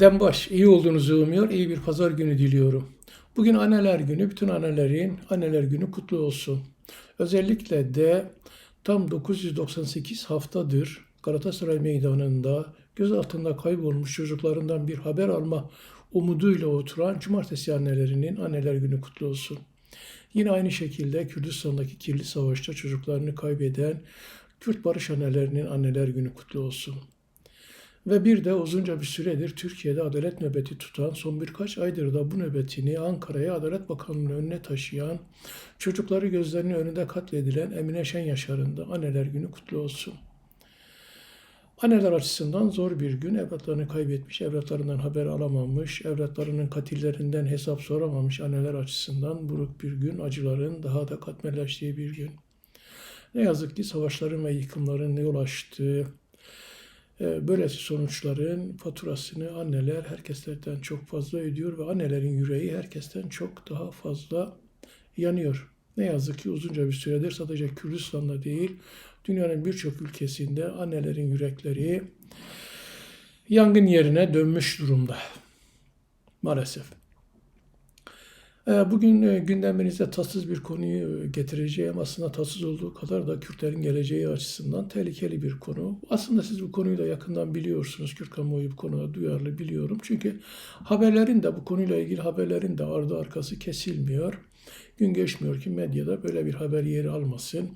Dembaş, iyi olduğunuzu umuyor, iyi bir pazar günü diliyorum. Bugün anneler günü, bütün annelerin anneler günü kutlu olsun. Özellikle de tam 998 haftadır Galatasaray Meydanı'nda göz altında kaybolmuş çocuklarından bir haber alma umuduyla oturan cumartesi annelerinin anneler günü kutlu olsun. Yine aynı şekilde Kürdistan'daki kirli savaşta çocuklarını kaybeden Kürt barış annelerinin anneler günü kutlu olsun. Ve bir de uzunca bir süredir Türkiye'de adalet nöbeti tutan, son birkaç aydır da bu nöbetini Ankara'ya Adalet Bakanlığı'nın önüne taşıyan, çocukları gözlerinin önünde katledilen Emine Şen Yaşar'ın da anneler günü kutlu olsun. Anneler açısından zor bir gün. Evlatlarını kaybetmiş, evlatlarından haber alamamış, evlatlarının katillerinden hesap soramamış anneler açısından buruk bir gün, acıların daha da katmerleştiği bir gün. Ne yazık ki savaşların ve yıkımların yol açtığı, böylesi sonuçların faturasını anneler herkeslerden çok fazla ödüyor ve annelerin yüreği herkesten çok daha fazla yanıyor. Ne yazık ki uzunca bir süredir sadece Kürdistan'da değil, dünyanın birçok ülkesinde annelerin yürekleri yangın yerine dönmüş durumda. Maalesef. Ee, Bugün e, gündeminize tatsız bir konuyu e, getireceğim. Aslında tatsız olduğu kadar da Kürtlerin geleceği açısından tehlikeli bir konu. Aslında siz bu konuyu da yakından biliyorsunuz. Kürt kamuoyu bu konuda duyarlı biliyorum. Çünkü haberlerin de bu konuyla ilgili haberlerin de ardı arkası kesilmiyor. Gün geçmiyor ki medyada böyle bir haber yeri almasın.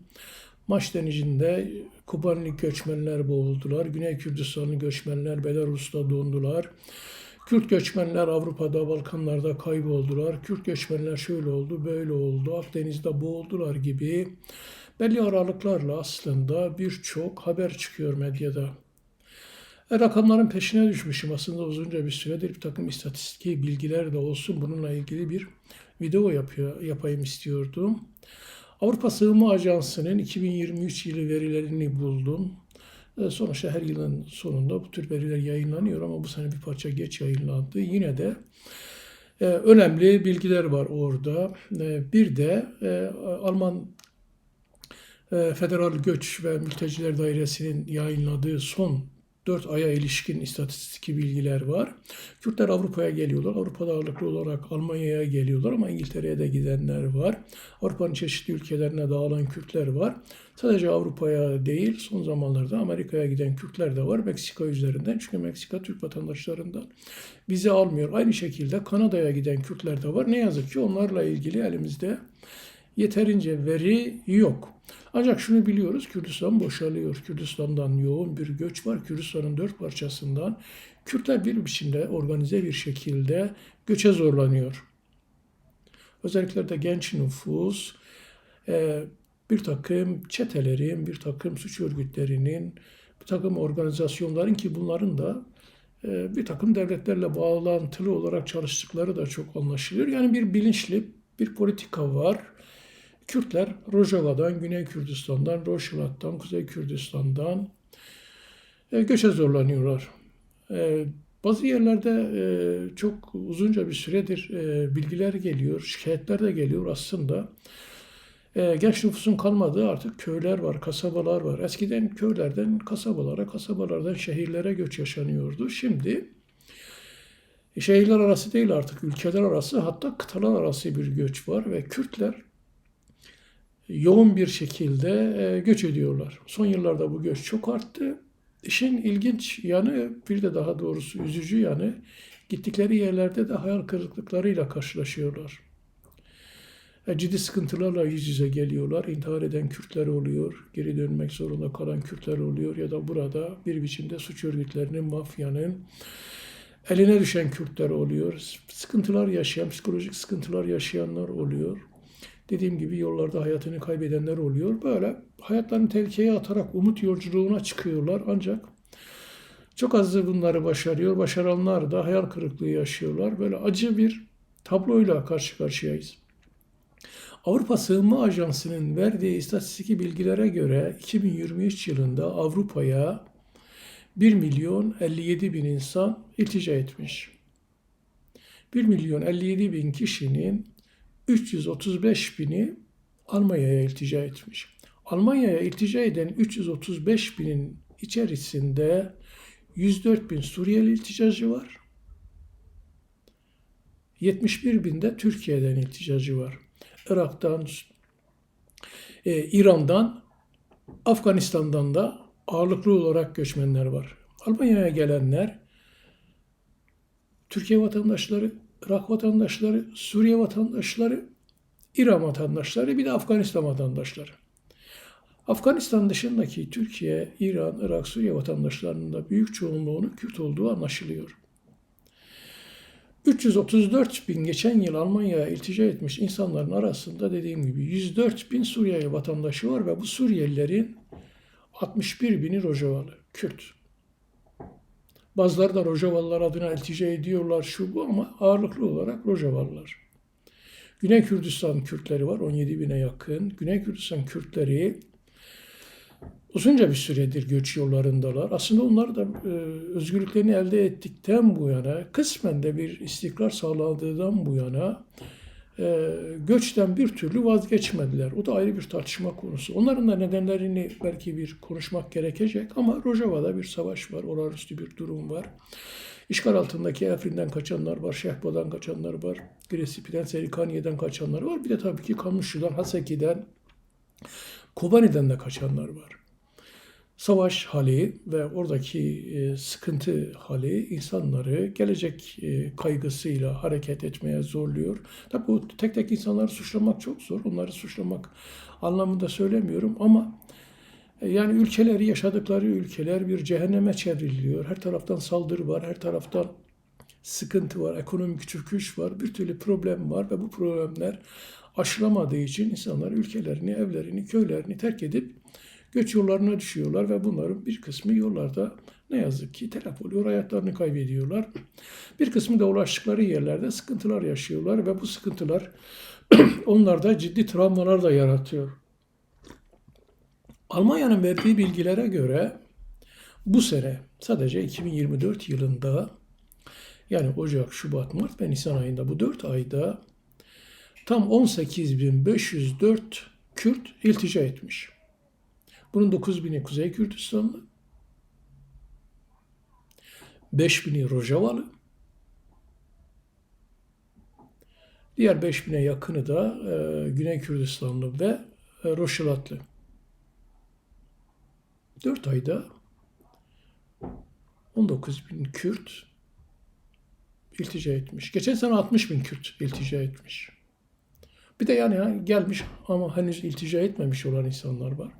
Maç denizinde Kubanlı göçmenler boğuldular. Güney Kürdistanlı göçmenler Belarus'ta dondular. Kürt göçmenler Avrupa'da, Balkanlarda kayboldular. Kürt göçmenler şöyle oldu, böyle oldu. Akdeniz'de boğuldular gibi belli aralıklarla aslında birçok haber çıkıyor medyada. E, rakamların peşine düşmüşüm aslında uzunca bir süredir bir takım istatistik bilgiler de olsun bununla ilgili bir video yapıyor, yapayım istiyordum. Avrupa Sığınma Ajansı'nın 2023 yılı verilerini buldum. E, Sonuçta her yılın sonunda bu tür veriler yayınlanıyor ama bu sene bir parça geç yayınlandı. Yine de e, önemli bilgiler var orada. E, bir de Alman Federal Göç ve Mülteciler Dairesi'nin yayınladığı son 4 aya ilişkin istatistik bilgiler var. Kürtler Avrupa'ya geliyorlar. Avrupa'da ağırlıklı olarak Almanya'ya geliyorlar ama İngiltere'ye de gidenler var. Avrupa'nın çeşitli ülkelerine dağılan Kürtler var. Sadece Avrupa'ya değil son zamanlarda Amerika'ya giden Kürtler de var. Meksika üzerinden çünkü Meksika Türk vatandaşlarından vize almıyor. Aynı şekilde Kanada'ya giden Kürtler de var. Ne yazık ki onlarla ilgili elimizde yeterince veri yok. Ancak şunu biliyoruz, Kürdistan boşalıyor. Kürdistan'dan yoğun bir göç var. Kürdistan'ın dört parçasından Kürtler bir biçimde organize bir şekilde göçe zorlanıyor. Özellikle de genç nüfus, e, bir takım çetelerin, bir takım suç örgütlerinin, bir takım organizasyonların ki bunların da e, bir takım devletlerle bağlantılı olarak çalıştıkları da çok anlaşılıyor. Yani bir bilinçli bir politika var. Kürtler Rojava'dan, Güney Kürdistan'dan, Roşilat'tan, Kuzey Kürdistan'dan e, göçe zorlanıyorlar. E, bazı yerlerde e, çok uzunca bir süredir e, bilgiler geliyor, şikayetler de geliyor aslında. E, genç nüfusun kalmadığı artık köyler var, kasabalar var. Eskiden köylerden kasabalara, kasabalardan şehirlere göç yaşanıyordu. Şimdi şehirler arası değil artık ülkeler arası hatta kıtalar arası bir göç var ve Kürtler yoğun bir şekilde e, göç ediyorlar. Son yıllarda bu göç çok arttı. İşin ilginç yanı bir de daha doğrusu üzücü yanı gittikleri yerlerde de hayal kırıklıklarıyla karşılaşıyorlar. E, ciddi sıkıntılarla yüz yüze geliyorlar. İntihar eden Kürtler oluyor. Geri dönmek zorunda kalan Kürtler oluyor. Ya da burada bir biçimde suç örgütlerinin, mafyanın eline düşen Kürtler oluyor. Sıkıntılar yaşayan, psikolojik sıkıntılar yaşayanlar oluyor. Dediğim gibi yollarda hayatını kaybedenler oluyor. Böyle hayatlarını tehlikeye atarak umut yolculuğuna çıkıyorlar. Ancak çok azı bunları başarıyor. Başaranlar da hayal kırıklığı yaşıyorlar. Böyle acı bir tabloyla karşı karşıyayız. Avrupa Sığınma Ajansı'nın verdiği istatistik bilgilere göre 2023 yılında Avrupa'ya 1 milyon 57 bin insan iltica etmiş. 1 milyon 57 bin kişinin 335 bini Almanya'ya iltica etmiş. Almanya'ya iltica eden 335 binin içerisinde 104 bin Suriyeli ilticacı var. 71 binde Türkiye'den ilticacı var. Irak'tan, e, İran'dan, Afganistan'dan da ağırlıklı olarak göçmenler var. Almanya'ya gelenler Türkiye vatandaşları, Irak vatandaşları, Suriye vatandaşları, İran vatandaşları, bir de Afganistan vatandaşları. Afganistan dışındaki Türkiye, İran, Irak, Suriye vatandaşlarının da büyük çoğunluğunun Kürt olduğu anlaşılıyor. 334 bin geçen yıl Almanya'ya iltica etmiş insanların arasında dediğim gibi 104 bin Suriye vatandaşı var ve bu Suriyelilerin 61 bini Rojavalı, Kürt. Bazıları da Rojavalılar adına iltica ediyorlar şu bu ama ağırlıklı olarak Rojavalılar. Güney Kürdistan Kürtleri var 17 bine yakın. Güney Kürdistan Kürtleri uzunca bir süredir göç yollarındalar. Aslında onlar da e, özgürlüklerini elde ettikten bu yana, kısmen de bir istikrar sağladığından bu yana göçten bir türlü vazgeçmediler. O da ayrı bir tartışma konusu. Onların da nedenlerini belki bir konuşmak gerekecek ama Rojava'da bir savaş var, olağanüstü bir durum var. İşgal altındaki Afrin'den kaçanlar var, Şehba'dan kaçanlar var, Gresipi'den, Serikaniye'den kaçanlar var. Bir de tabii ki Kamışlı'dan, Haseki'den, Kobani'den de kaçanlar var savaş hali ve oradaki e, sıkıntı hali insanları gelecek e, kaygısıyla hareket etmeye zorluyor. Tabi bu tek tek insanları suçlamak çok zor. Onları suçlamak anlamında söylemiyorum ama e, yani ülkeleri, yaşadıkları ülkeler bir cehenneme çevriliyor. Her taraftan saldırı var, her taraftan sıkıntı var, ekonomik çöküş var, bir türlü problem var ve bu problemler aşılamadığı için insanlar ülkelerini, evlerini, köylerini terk edip göç yollarına düşüyorlar ve bunların bir kısmı yollarda ne yazık ki telef oluyor, hayatlarını kaybediyorlar. Bir kısmı da ulaştıkları yerlerde sıkıntılar yaşıyorlar ve bu sıkıntılar onlarda ciddi travmalar da yaratıyor. Almanya'nın verdiği bilgilere göre bu sene sadece 2024 yılında yani Ocak, Şubat, Mart ve Nisan ayında bu 4 ayda tam 18.504 Kürt iltica etmiş. Bunun 9000'i Kuzey Kürdistanlı, 5000'i Rojavalı, diğer 5000'e yakını da e, Güney Kürdistanlı ve e, Roşilatlı. 4 ayda 19 bin Kürt iltica etmiş. Geçen sene 60 bin Kürt iltica etmiş. Bir de yani gelmiş ama henüz iltica etmemiş olan insanlar var.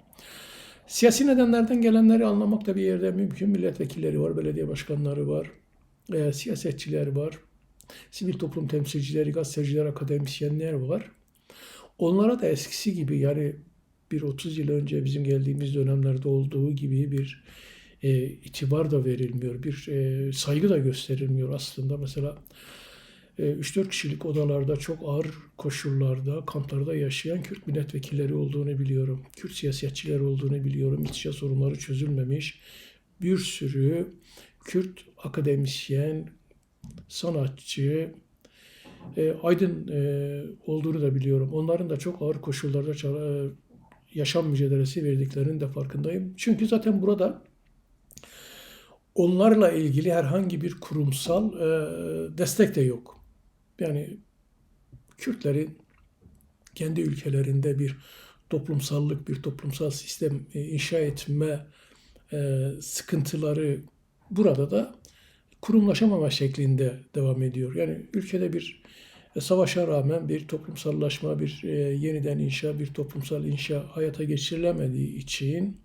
Siyasi nedenlerden gelenleri anlamak da bir yerde mümkün. Milletvekilleri var, belediye başkanları var, e, siyasetçiler var, sivil toplum temsilcileri, gazeteciler, akademisyenler var. Onlara da eskisi gibi yani bir 30 yıl önce bizim geldiğimiz dönemlerde olduğu gibi bir e, itibar da verilmiyor, bir e, saygı da gösterilmiyor aslında. Mesela 3-4 kişilik odalarda çok ağır koşullarda, kamplarda yaşayan Kürt milletvekilleri olduğunu biliyorum. Kürt siyasetçiler olduğunu biliyorum. İçişe sorunları çözülmemiş. Bir sürü Kürt akademisyen, sanatçı, e, aydın e, olduğunu da biliyorum. Onların da çok ağır koşullarda e, yaşam mücadelesi verdiklerinin de farkındayım. Çünkü zaten burada onlarla ilgili herhangi bir kurumsal e, destek de yok. Yani Kürtlerin kendi ülkelerinde bir toplumsallık, bir toplumsal sistem e, inşa etme e, sıkıntıları burada da kurumlaşamama şeklinde devam ediyor. Yani ülkede bir e, savaşa rağmen bir toplumsallaşma, bir yeniden inşa, bir toplumsal inşa hayata geçirilemediği için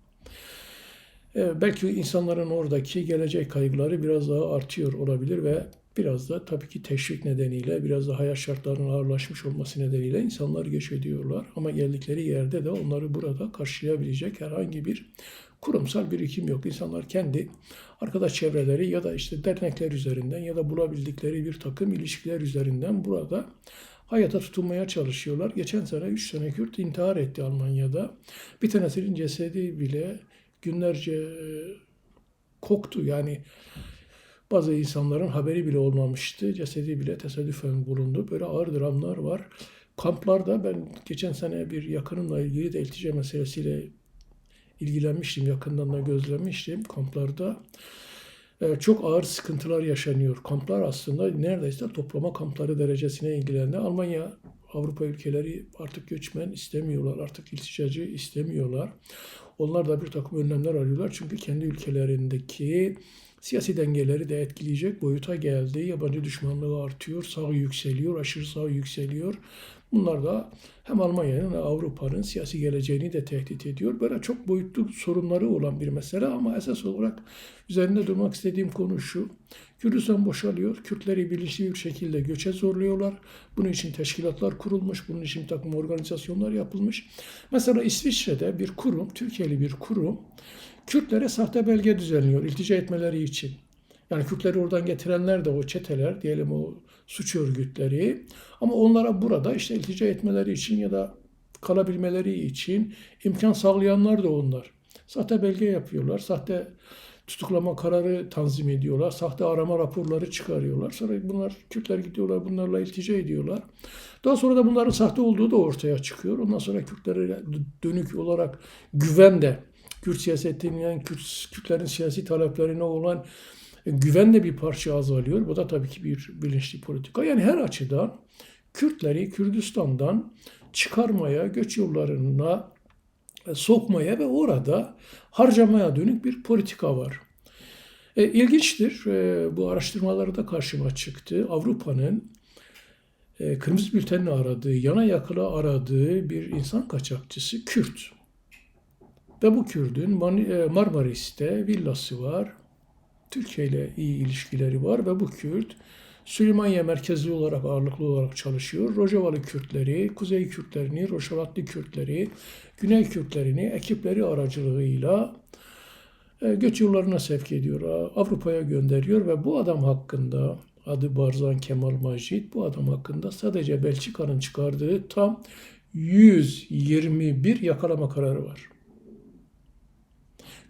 belki insanların oradaki gelecek kaygıları biraz daha artıyor olabilir ve Biraz da tabii ki teşvik nedeniyle, biraz da hayat şartlarının ağırlaşmış olması nedeniyle insanlar göç ediyorlar. Ama geldikleri yerde de onları burada karşılayabilecek herhangi bir kurumsal birikim yok. İnsanlar kendi arkadaş çevreleri ya da işte dernekler üzerinden ya da bulabildikleri bir takım ilişkiler üzerinden burada hayata tutunmaya çalışıyorlar. Geçen sene 3 sene Kürt intihar etti Almanya'da. Bir tanesinin cesedi bile günlerce e, koktu. Yani bazı insanların haberi bile olmamıştı. Cesedi bile tesadüfen bulundu. Böyle ağır dramlar var. Kamplarda ben geçen sene bir yakınımla ilgili de iltica meselesiyle ilgilenmiştim. Yakından da gözlemiştim kamplarda. e, çok ağır sıkıntılar yaşanıyor. Kamplar aslında neredeyse toplama kampları derecesine ilgilendi. Almanya, Avrupa ülkeleri artık göçmen istemiyorlar, artık ilticacı istemiyorlar. Onlar da bir takım önlemler alıyorlar. Çünkü kendi ülkelerindeki siyasi dengeleri de etkileyecek boyuta geldi. Yabancı düşmanlığı artıyor, sağ yükseliyor, aşırı sağ yükseliyor. Bunlar da hem Almanya'nın hem Avrupa'nın siyasi geleceğini de tehdit ediyor. Böyle çok boyutlu sorunları olan bir mesele ama esas olarak üzerinde durmak istediğim konu şu. Kürdistan boşalıyor. Kürtleri bilinçli bir şekilde göçe zorluyorlar. Bunun için teşkilatlar kurulmuş. Bunun için takım organizasyonlar yapılmış. Mesela İsviçre'de bir kurum, Türkiye'li bir kurum Kürtlere sahte belge düzenliyor iltica etmeleri için. Yani Kürtleri oradan getirenler de o çeteler, diyelim o suç örgütleri. Ama onlara burada işte iltica etmeleri için ya da kalabilmeleri için imkan sağlayanlar da onlar. Sahte belge yapıyorlar, sahte tutuklama kararı tanzim ediyorlar, sahte arama raporları çıkarıyorlar. Sonra bunlar Kürtler gidiyorlar, bunlarla iltica ediyorlar. Daha sonra da bunların sahte olduğu da ortaya çıkıyor. Ondan sonra Kürtlere dönük olarak güven de Kürt siyasetinin yani Kürt, Kürtlerin siyasi taleplerine olan güven de bir parça azalıyor. Bu da tabii ki bir bilinçli politika. Yani her açıdan Kürtleri Kürdistan'dan çıkarmaya, göç yollarına sokmaya ve orada harcamaya dönük bir politika var. E, ilginçtir, e, bu araştırmalarda karşıma çıktı. Avrupa'nın e, kırmızı bültenle aradığı, yana yakıla aradığı bir insan kaçakçısı Kürt. Ve bu Kürt'ün Marmaris'te villası var. Türkiye ile iyi ilişkileri var ve bu Kürt Süleymaniye merkezli olarak ağırlıklı olarak çalışıyor. Rojavalı Kürtleri, Kuzey Kürtlerini, Roşavatlı Kürtleri, Güney Kürtlerini ekipleri aracılığıyla e, göç yollarına sevk ediyor. Avrupa'ya gönderiyor ve bu adam hakkında adı Barzan Kemal Majid bu adam hakkında sadece Belçika'nın çıkardığı tam 121 yakalama kararı var.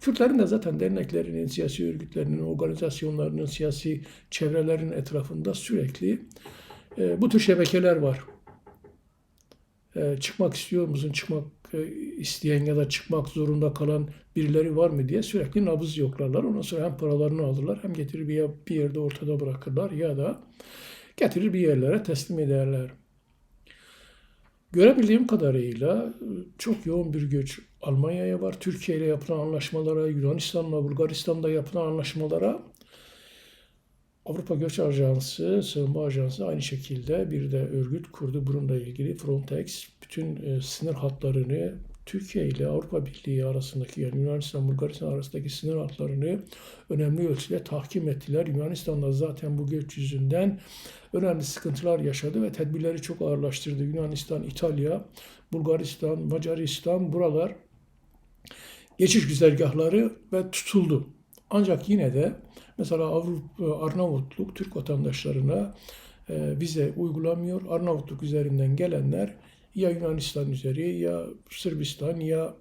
Kürtlerin de zaten derneklerinin, siyasi örgütlerinin, organizasyonlarının, siyasi çevrelerin etrafında sürekli e, bu tür şebekeler var. E, çıkmak istiyor musun, çıkmak e, isteyen ya da çıkmak zorunda kalan birileri var mı diye sürekli nabız yoklarlar. Ondan sonra hem paralarını alırlar hem getirir bir, bir yerde ortada bırakırlar ya da getirir bir yerlere teslim ederler. Görebildiğim kadarıyla çok yoğun bir göç Almanya'ya var. Türkiye ile yapılan anlaşmalara, Yunanistan'la, Bulgaristan'da yapılan anlaşmalara Avrupa Göç Ajansı, Sığınma Ajansı aynı şekilde bir de örgüt kurdu. Bununla ilgili Frontex bütün e, sınır hatlarını Türkiye ile Avrupa Birliği arasındaki yani Yunanistan Bulgaristan arasındaki sınır hatlarını önemli ölçüde tahkim ettiler. Yunanistan'da zaten bu göç yüzünden önemli sıkıntılar yaşadı ve tedbirleri çok ağırlaştırdı. Yunanistan, İtalya, Bulgaristan, Macaristan buralar geçiş güzergahları ve tutuldu. Ancak yine de mesela Avrupa, Arnavutluk Türk vatandaşlarına e, vize uygulamıyor. Arnavutluk üzerinden gelenler ya Yunanistan üzeri ya Sırbistan ya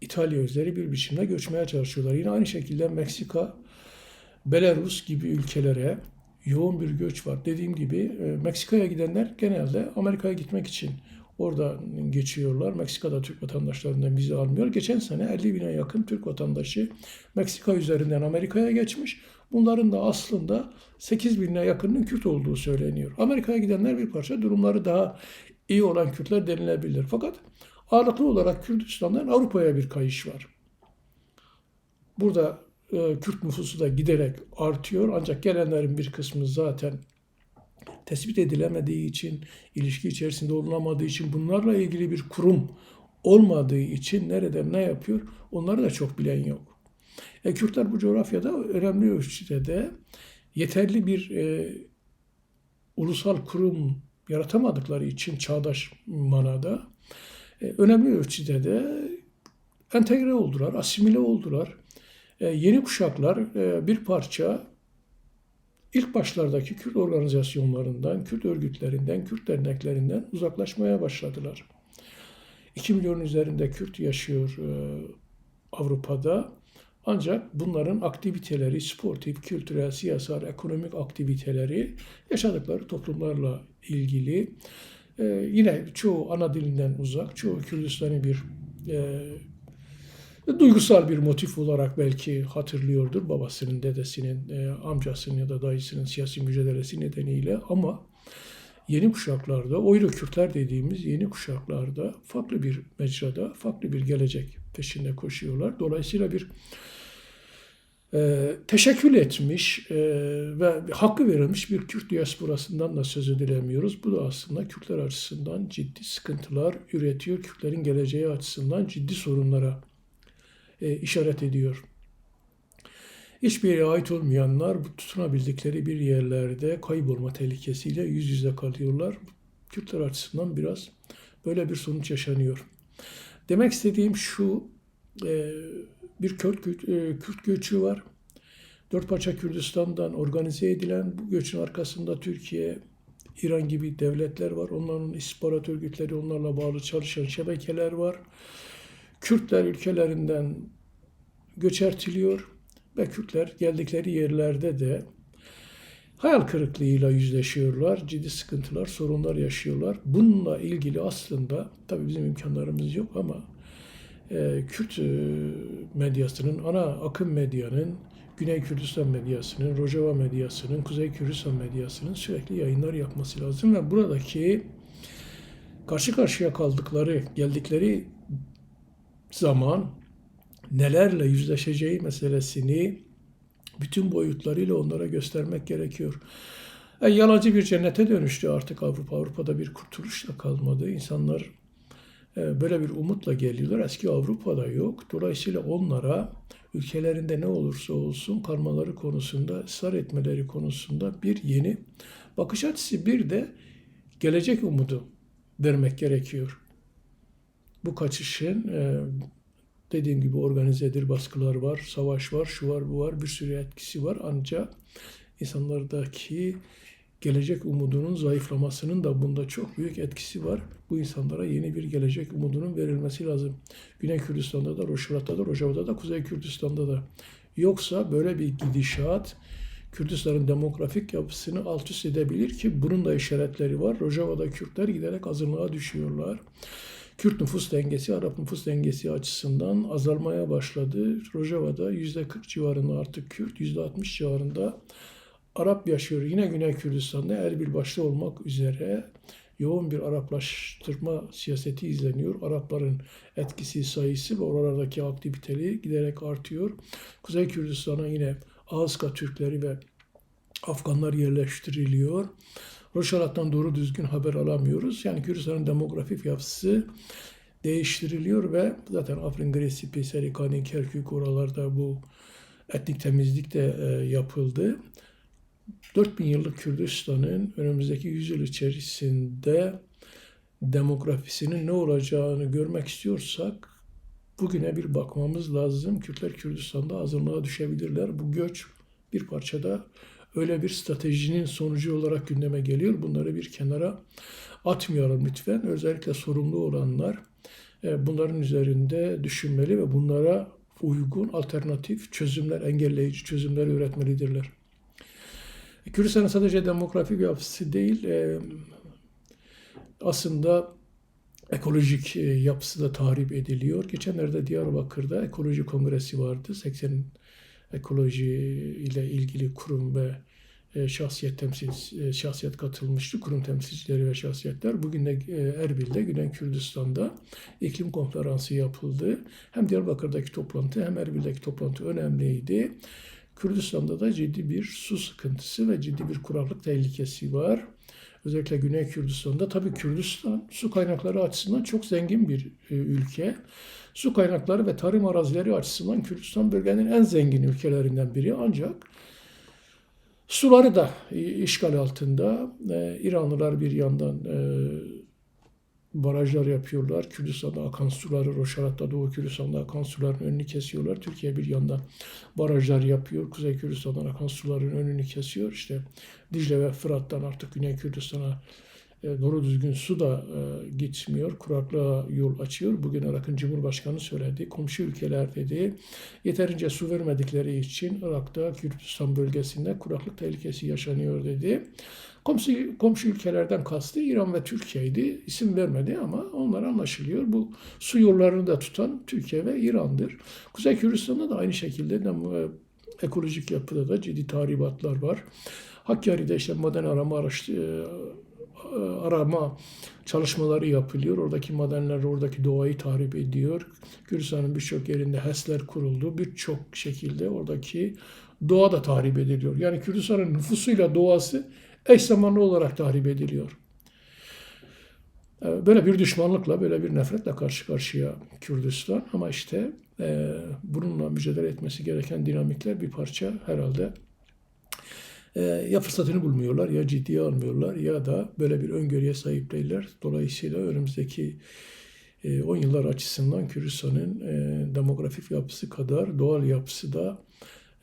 İtalya üzeri bir biçimde göçmeye çalışıyorlar. Yine aynı şekilde Meksika, Belarus gibi ülkelere yoğun bir göç var. Dediğim gibi e, Meksika'ya gidenler genelde Amerika'ya gitmek için orada geçiyorlar. Meksika'da Türk vatandaşlarından vize almıyor. Geçen sene 50 bine yakın Türk vatandaşı Meksika üzerinden Amerika'ya geçmiş. Bunların da aslında 8 bine yakınının Kürt olduğu söyleniyor. Amerika'ya gidenler bir parça durumları daha iyi olan Kürtler denilebilir. Fakat ağırlıklı olarak Kürdistan'dan Avrupa'ya bir kayış var. Burada e, Kürt nüfusu da giderek artıyor ancak gelenlerin bir kısmı zaten tespit edilemediği için, ilişki içerisinde olunamadığı için, bunlarla ilgili bir kurum olmadığı için nerede ne yapıyor onları da çok bilen yok. E, Kürtler bu coğrafyada önemli ölçüde de yeterli bir e, ulusal kurum yaratamadıkları için çağdaş manada e, önemli ölçüde de entegre oldular, asimile oldular. E, yeni kuşaklar e, bir parça ilk başlardaki Kürt organizasyonlarından, Kürt örgütlerinden, Kürt derneklerinden uzaklaşmaya başladılar. 2 milyon üzerinde Kürt yaşıyor Avrupa'da. Ancak bunların aktiviteleri, sportif, kültürel, siyasal, ekonomik aktiviteleri yaşadıkları toplumlarla ilgili. Ee, yine çoğu ana dilinden uzak, çoğu Kürdistan'ı bir e, duygusal bir motif olarak belki hatırlıyordur babasının, dedesinin, e, amcasının ya da dayısının siyasi mücadelesi nedeniyle ama yeni kuşaklarda, Oylu Kürtler dediğimiz yeni kuşaklarda farklı bir mecrada, farklı bir gelecek peşinde koşuyorlar. Dolayısıyla bir e, teşekkül etmiş e, ve hakkı verilmiş bir Kürt diasporasından da söz edilemiyoruz. Bu da aslında Kürtler açısından ciddi sıkıntılar üretiyor. Kürtlerin geleceği açısından ciddi sorunlara e, işaret ediyor. Hiçbir yere ait olmayanlar bu tutunabildikleri bir yerlerde kaybolma tehlikesiyle yüz yüze kalıyorlar. Kürtler açısından biraz böyle bir sonuç yaşanıyor. Demek istediğim şu, e, bir Kürt, e, Kürt göçü var. Dört parça Kürdistan'dan organize edilen bu göçün arkasında Türkiye, İran gibi devletler var. Onların istihbarat örgütleri, onlarla bağlı çalışan şebekeler var. Kürtler ülkelerinden göçertiliyor ve Kürtler geldikleri yerlerde de hayal kırıklığıyla yüzleşiyorlar. Ciddi sıkıntılar, sorunlar yaşıyorlar. Bununla ilgili aslında tabii bizim imkanlarımız yok ama e, Kürt e, medyasının, ana akım medyanın, Güney Kürdistan medyasının, Rojava medyasının, Kuzey Kürdistan medyasının sürekli yayınlar yapması lazım ve buradaki karşı karşıya kaldıkları, geldikleri zaman nelerle yüzleşeceği meselesini bütün boyutlarıyla onlara göstermek gerekiyor. E, yalancı bir cennete dönüştü artık Avrupa. Avrupa'da bir kurtuluş da kalmadı. İnsanlar e, böyle bir umutla geliyorlar. Eski Avrupa'da yok. Dolayısıyla onlara ülkelerinde ne olursa olsun karmaları konusunda, ısrar etmeleri konusunda bir yeni bakış açısı, bir de gelecek umudu vermek gerekiyor. Bu kaçışın e, dediğim gibi organizedir, baskılar var, savaş var, şu var, bu var, bir sürü etkisi var. Ancak insanlardaki gelecek umudunun zayıflamasının da bunda çok büyük etkisi var. Bu insanlara yeni bir gelecek umudunun verilmesi lazım. Güney Kürdistan'da da, Rojava'da da, Rojava'da da, Kuzey Kürdistan'da da. Yoksa böyle bir gidişat Kürdistan'ın demografik yapısını alt üst edebilir ki bunun da işaretleri var. Rojava'da Kürtler giderek azınlığa düşüyorlar. Kürt nüfus dengesi, Arap nüfus dengesi açısından azalmaya başladı. Rojava'da %40 civarında artık Kürt, %60 civarında Arap yaşıyor. Yine Güney Kürdistan'da Erbil başta olmak üzere yoğun bir Araplaştırma siyaseti izleniyor. Arapların etkisi, sayısı ve oralardaki aktiviteli giderek artıyor. Kuzey Kürdistan'a yine Ağızka Türkleri ve Afganlar yerleştiriliyor. Roşalat'tan doğru düzgün haber alamıyoruz. Yani Kürdistan'ın demografik yapısı değiştiriliyor ve zaten Afrin, Gresipi, Serikani, Kerkük oralarda bu etnik temizlik de e, yapıldı. 4000 yıllık Kürdistan'ın önümüzdeki 100 yıl içerisinde demografisinin ne olacağını görmek istiyorsak bugüne bir bakmamız lazım. Kürtler Kürdistan'da azınlığa düşebilirler. Bu göç bir parçada öyle bir stratejinin sonucu olarak gündeme geliyor. Bunları bir kenara atmayalım lütfen. Özellikle sorumlu olanlar e, bunların üzerinde düşünmeli ve bunlara uygun alternatif çözümler, engelleyici çözümler üretmelidirler. Kürdistan'ın sadece demografik bir yapısı değil, e, aslında ekolojik e, yapısı da tahrip ediliyor. Geçenlerde Diyarbakır'da ekoloji kongresi vardı. 80 ekoloji ile ilgili kurum ve e, şahsiyet temsil şahsiyet katılmıştı. Kurum temsilcileri ve şahsiyetler. Bugün de Erbil'de, Güney Kürdistan'da iklim konferansı yapıldı. Hem Diyarbakır'daki toplantı hem Erbil'deki toplantı önemliydi. Kürdistan'da da ciddi bir su sıkıntısı ve ciddi bir kuraklık tehlikesi var. Özellikle Güney Kürdistan'da. Tabii Kürdistan su kaynakları açısından çok zengin bir e, ülke. Su kaynakları ve tarım arazileri açısından Kürdistan bölgenin en zengin ülkelerinden biri. Ancak suları da işgal altında. E, İranlılar bir yandan e, barajlar yapıyorlar. Kürdistan'da akan suları, Roşarat'ta Doğu Kürdistan'da akan suların önünü kesiyorlar. Türkiye bir yandan barajlar yapıyor. Kuzey Kürdistan'dan akan suların önünü kesiyor. İşte Dicle ve Fırat'tan artık Güney Kürdistan'a doğru düzgün su da e, gitmiyor, kuraklığa yol açıyor. Bugün Irak'ın Cumhurbaşkanı söyledi, komşu ülkeler dedi, yeterince su vermedikleri için Irak'ta, Kürdistan bölgesinde kuraklık tehlikesi yaşanıyor dedi. Komşu, komşu ülkelerden kastı İran ve Türkiye'ydi. İsim vermedi ama onlar anlaşılıyor. Bu su yollarını da tutan Türkiye ve İran'dır. Kuzey Kürdistan'da da aynı şekilde de, e, ekolojik yapıda da ciddi tahribatlar var. Hakkari'de işte maden arama e, arama çalışmaları yapılıyor. Oradaki madenler oradaki doğayı tahrip ediyor. Kürdistan'ın birçok yerinde HES'ler kuruldu. Birçok şekilde oradaki doğa da tahrip ediliyor. Yani Kürdistan'ın nüfusuyla doğası eş zamanlı olarak tahrip ediliyor. E, Böyle bir düşmanlıkla, böyle bir nefretle karşı karşıya Kürdistan. Ama işte e, bununla mücadele etmesi gereken dinamikler bir parça herhalde e, ya fırsatını bulmuyorlar ya ciddiye almıyorlar ya da böyle bir öngörüye sahip değiller. Dolayısıyla önümüzdeki e, 10 yıllar açısından Kürdistan'ın e, demografik yapısı kadar doğal yapısı da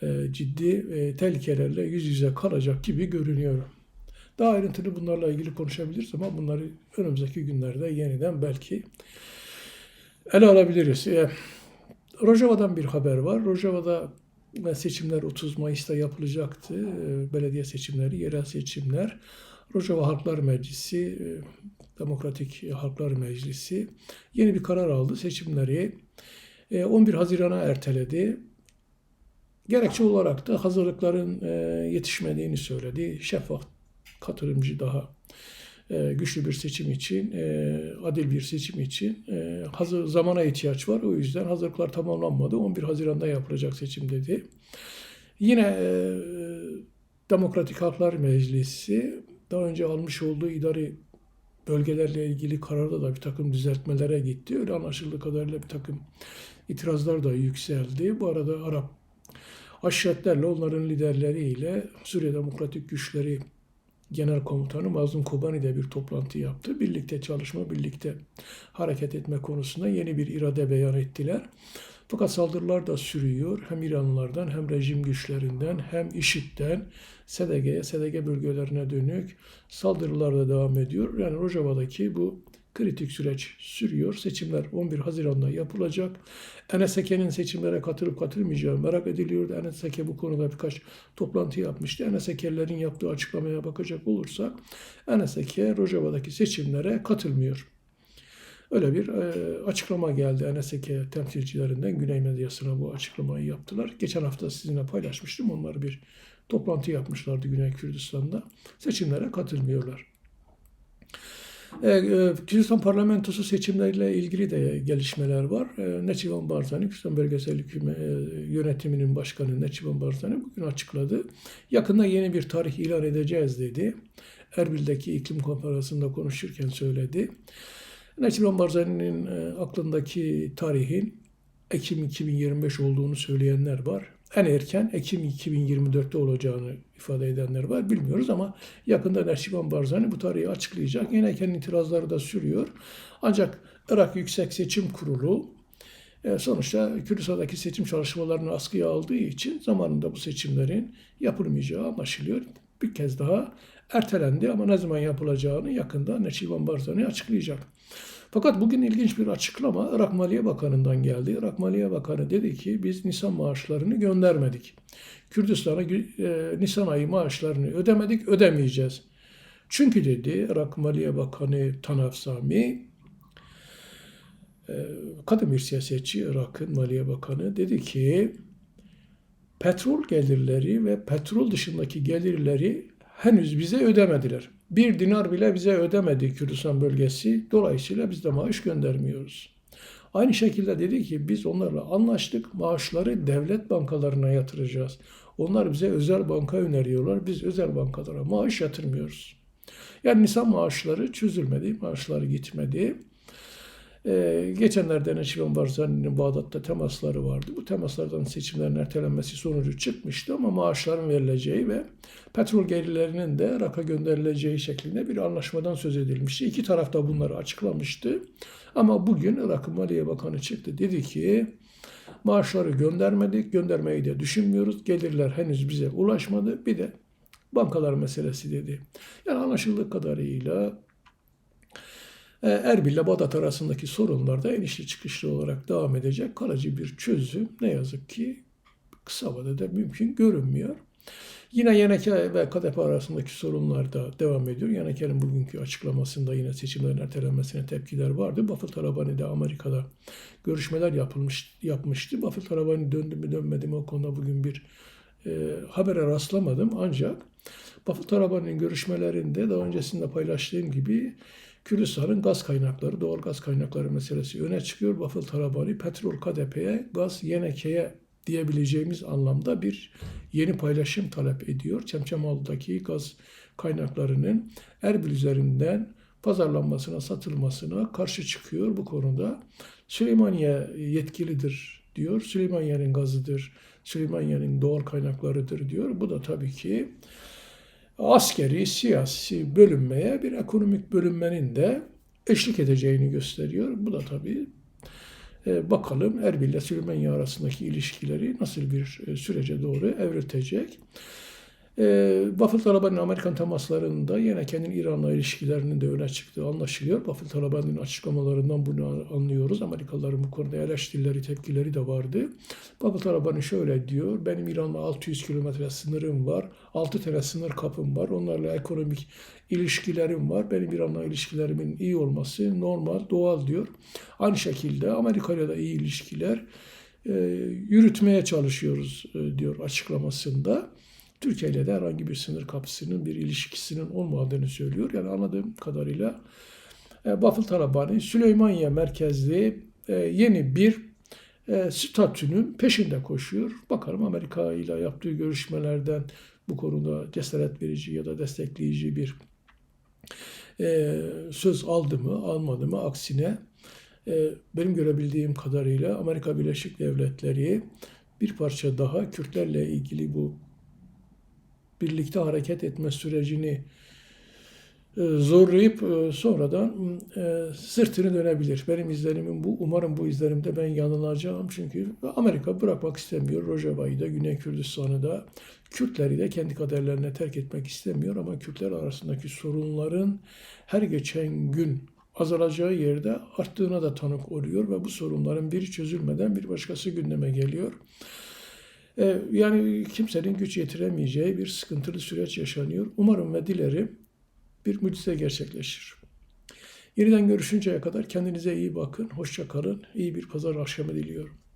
e, ciddi e, tehlikelerle yüz yüze kalacak gibi görünüyor. Daha ayrıntılı bunlarla ilgili konuşabiliriz ama bunları önümüzdeki günlerde yeniden belki ele alabiliriz. E, Rojava'dan bir haber var. Rojava'da e, seçimler 30 Mayıs'ta yapılacaktı. E, Belediye seçimleri, yerel seçimler. Rojava Halklar Meclisi, e, Demokratik Halklar Meclisi yeni bir karar aldı. Seçimleri e, 11 Haziran'a erteledi. Gerekçe olarak da hazırlıkların e, yetişmediğini söyledi. Şeffaf, katılımcı daha e, güçlü bir seçim için, e, adil bir seçim için e, hazır zamana ihtiyaç var. O yüzden hazırlıklar tamamlanmadı. 11 Haziran'da yapılacak seçim dedi. Yine e, Demokratik Halklar Meclisi daha önce almış olduğu idari bölgelerle ilgili kararda da bir takım düzeltmelere gitti. Öyle anlaşıldığı kadarıyla bir takım itirazlar da yükseldi. Bu arada Arap aşiretlerle onların liderleriyle Suriye Demokratik Güçleri Genel Komutanı Mazlum Kobani de bir toplantı yaptı. Birlikte çalışma, birlikte hareket etme konusunda yeni bir irade beyan ettiler. Fakat saldırılar da sürüyor. Hem İranlılardan hem rejim güçlerinden hem IŞİD'den SDG'ye, SDG bölgelerine dönük saldırılar da devam ediyor. Yani Rojava'daki bu kritik süreç sürüyor. Seçimler 11 Haziran'da yapılacak. NSK'nin seçimlere katılıp katılmayacağı merak ediliyordu. NSK bu konuda birkaç toplantı yapmıştı. NSK'lerin yaptığı açıklamaya bakacak olursak NSK Rojava'daki seçimlere katılmıyor. Öyle bir e, açıklama geldi NSK temsilcilerinden Güney medyasına bu açıklamayı yaptılar. Geçen hafta sizinle paylaşmıştım. Onlar bir toplantı yapmışlardı Güney Kürdistan'da. Seçimlere katılmıyorlar. E, e, Kürdistan parlamentosu seçimleriyle ilgili de gelişmeler var. E, Neçivan Barzani, Kürdistan Bölgesel Hüküme, e, Yönetiminin Başkanı Neçivan Barzani bugün açıkladı. Yakında yeni bir tarih ilan edeceğiz dedi. Erbil'deki iklim konferansında konuşurken söyledi. Neçivan Barzani'nin e, aklındaki tarihin Ekim 2025 olduğunu söyleyenler var. En erken Ekim 2024'te olacağını ifade edenler var. Bilmiyoruz ama yakında Neşiban Barzani bu tarihi açıklayacak. Yine kendi itirazları da sürüyor. Ancak Irak Yüksek Seçim Kurulu e, sonuçta Kürdistan'daki seçim çalışmalarını askıya aldığı için zamanında bu seçimlerin yapılmayacağı anlaşılıyor. Bir kez daha ertelendi ama ne zaman yapılacağını yakında Neşiban Barzani açıklayacak. Fakat bugün ilginç bir açıklama Irak Maliye Bakanı'ndan geldi. Irak Maliye Bakanı dedi ki biz Nisan maaşlarını göndermedik. Kürdistan'a e, Nisan ayı maaşlarını ödemedik, ödemeyeceğiz. Çünkü dedi Irak Maliye Bakanı Tanaf Sami, e, kadın bir siyasetçi Irak'ın Maliye Bakanı dedi ki petrol gelirleri ve petrol dışındaki gelirleri henüz bize ödemediler. Bir dinar bile bize ödemedi Kürdistan bölgesi. Dolayısıyla biz de maaş göndermiyoruz. Aynı şekilde dedi ki biz onlarla anlaştık. Maaşları devlet bankalarına yatıracağız. Onlar bize özel banka öneriyorlar. Biz özel bankalara maaş yatırmıyoruz. Yani Nisan maaşları çözülmedi. Maaşları gitmedi. Ee, geçenlerde Neçivan Barzani'nin Bağdat'ta temasları vardı. Bu temaslardan seçimlerin ertelenmesi sonucu çıkmıştı ama maaşların verileceği ve petrol gelirlerinin de Irak'a gönderileceği şeklinde bir anlaşmadan söz edilmişti. İki taraf da bunları açıklamıştı. Ama bugün Irak'ın Maliye Bakanı çıktı. Dedi ki maaşları göndermedik, göndermeyi de düşünmüyoruz. Gelirler henüz bize ulaşmadı. Bir de bankalar meselesi dedi. Yani anlaşıldığı kadarıyla Erbil ile Bağdat arasındaki sorunlar da inişli çıkışlı olarak devam edecek. Kalıcı bir çözüm ne yazık ki kısa vadede mümkün görünmüyor. Yine Yeneke ve KDP arasındaki sorunlar da devam ediyor. Yeneke'nin bugünkü açıklamasında yine seçimlerin ertelenmesine tepkiler vardı. Buffett Tarabani de Amerika'da görüşmeler yapılmış yapmıştı. Buffett Tarabani döndü mü dönmedi mi o konuda bugün bir e, habere rastlamadım. Ancak Buffett Tarabani'nin görüşmelerinde daha öncesinde paylaştığım gibi Kürdistan'ın gaz kaynakları, doğal gaz kaynakları meselesi öne çıkıyor. Buffett Tarabani petrol KDP'ye, gaz Yeneke'ye diyebileceğimiz anlamda bir yeni paylaşım talep ediyor. Çemçemalı'daki gaz kaynaklarının Erbil üzerinden pazarlanmasına, satılmasına karşı çıkıyor bu konuda. Süleymaniye yetkilidir diyor. Süleymaniye'nin gazıdır, Süleymaniye'nin doğal kaynaklarıdır diyor. Bu da tabii ki askeri, siyasi bölünmeye bir ekonomik bölünmenin de eşlik edeceğini gösteriyor. Bu da tabii e, bakalım Erbil ile Süleymaniye arasındaki ilişkileri nasıl bir e, sürece doğru evriltecek. E, Buffett Talabani'nin Amerikan temaslarında yine kendinin İran'la ilişkilerinin de öne çıktığı anlaşılıyor. Buffett Talabani'nin açıklamalarından bunu anlıyoruz. Amerikalıların bu konuda eleştirileri, tepkileri de vardı. Buffett Talabani şöyle diyor, benim İran'la 600 kilometre sınırım var, 6 tane sınır kapım var, onlarla ekonomik ilişkilerim var. Benim İran'la ilişkilerimin iyi olması normal, doğal diyor. Aynı şekilde Amerika ile iyi ilişkiler e, yürütmeye çalışıyoruz e, diyor açıklamasında. Türkiye ile de herhangi bir sınır kapısının bir ilişkisinin olmadığını söylüyor. Yani anladığım kadarıyla e, Bafıl Talabani Süleymaniye merkezli e, yeni bir e, statünün peşinde koşuyor. Bakalım Amerika ile yaptığı görüşmelerden bu konuda cesaret verici ya da destekleyici bir e, söz aldı mı almadı mı aksine e, benim görebildiğim kadarıyla Amerika Birleşik Devletleri bir parça daha Kürtlerle ilgili bu birlikte hareket etme sürecini e, zorlayıp e, sonradan e, sırtını dönebilir. Benim izlenimim bu. Umarım bu izlenimde ben yanılacağım. Çünkü Amerika bırakmak istemiyor. Rojava'yı da, Güney Kürdistan'ı da, Kürtleri de kendi kaderlerine terk etmek istemiyor. Ama Kürtler arasındaki sorunların her geçen gün azalacağı yerde arttığına da tanık oluyor ve bu sorunların biri çözülmeden bir başkası gündeme geliyor. Yani kimsenin güç yetiremeyeceği bir sıkıntılı süreç yaşanıyor. Umarım ve dilerim bir mucize gerçekleşir. Yeniden görüşünceye kadar kendinize iyi bakın, hoşça kalın, iyi bir pazar akşamı diliyorum.